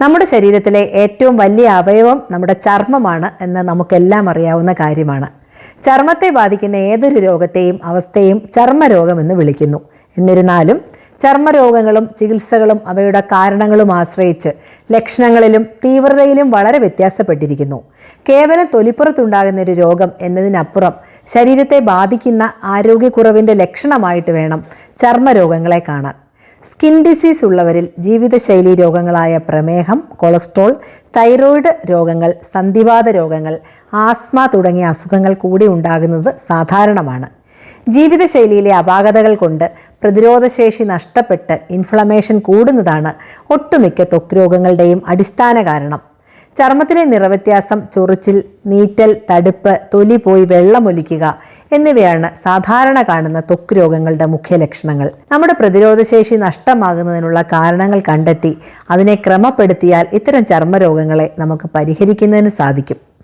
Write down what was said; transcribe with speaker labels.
Speaker 1: നമ്മുടെ ശരീരത്തിലെ ഏറ്റവും വലിയ അവയവം നമ്മുടെ ചർമ്മമാണ് എന്ന് നമുക്കെല്ലാം അറിയാവുന്ന കാര്യമാണ്. ചർമ്മത്തെ ബാധിക്കുന്ന ഏതൊരു രോഗത്തെയും അവസ്ഥയും ചർമ്മരോഗമെന്ന് വിളിക്കുന്നു. എന്നിരുന്നാലും ചർമ്മരോഗങ്ങളും ചികിത്സകളും അവയുടെ കാരണങ്ങളും ആശ്രയിച്ച് ലക്ഷണങ്ങളിലും തീവ്രതയിലും വളരെ വ്യത്യാസപ്പെട്ടിരിക്കുന്നു. കേവലം തൊലിപ്പുറത്തുണ്ടാകുന്ന ഒരു രോഗം എന്നതിനപ്പുറം ശരീരത്തെ ബാധിക്കുന്ന ആരോഗ്യക്കുറവിന്റെ ലക്ഷണമായിട്ട് വേണം ചർമ്മരോഗങ്ങളെ കാണാൻ. സ്കിൻ ഡിസീസ് ഉള്ളവരിൽ ജീവിതശൈലി രോഗങ്ങളായ പ്രമേഹം കൊളസ്ട്രോൾ തൈറോയിഡ് രോഗങ്ങൾ സന്ധിവാത രോഗങ്ങൾ ആസ്മ തുടങ്ങിയ അസുഖങ്ങൾ കൂടി ഉണ്ടാകുന്നത് സാധാരണമാണ്. ജീവിതശൈലിയിലെ അപാകതകൾ കൊണ്ട് പ്രതിരോധശേഷി നഷ്ടപ്പെട്ട് ഇൻഫ്ലമേഷൻ കൂടുന്നതാണ് ഒട്ടുമിക്ക ത്വക്ക് രോഗങ്ങളുടെയും അടിസ്ഥാന കാരണം. ചർമ്മത്തിലെ നിറവ്യത്യാസം ചൊറിച്ചിൽ നീറ്റൽ തടുപ്പ് തൊലി പോയി വെള്ളമൊലിക്കുക എന്നിവയാണ് സാധാരണ കാണുന്ന ത്വക്ക് രോഗങ്ങളുടെ മുഖ്യ ലക്ഷണങ്ങൾ. നമ്മുടെ പ്രതിരോധശേഷി നഷ്ടമാകുന്നതിനുള്ള കാരണങ്ങൾ കണ്ടെത്തി അതിനെ ക്രമപ്പെടുത്തിയാൽ ഇത്തരം ചർമ്മരോഗങ്ങളെ നമുക്ക് പരിഹരിക്കുന്നതിന് സാധിക്കും.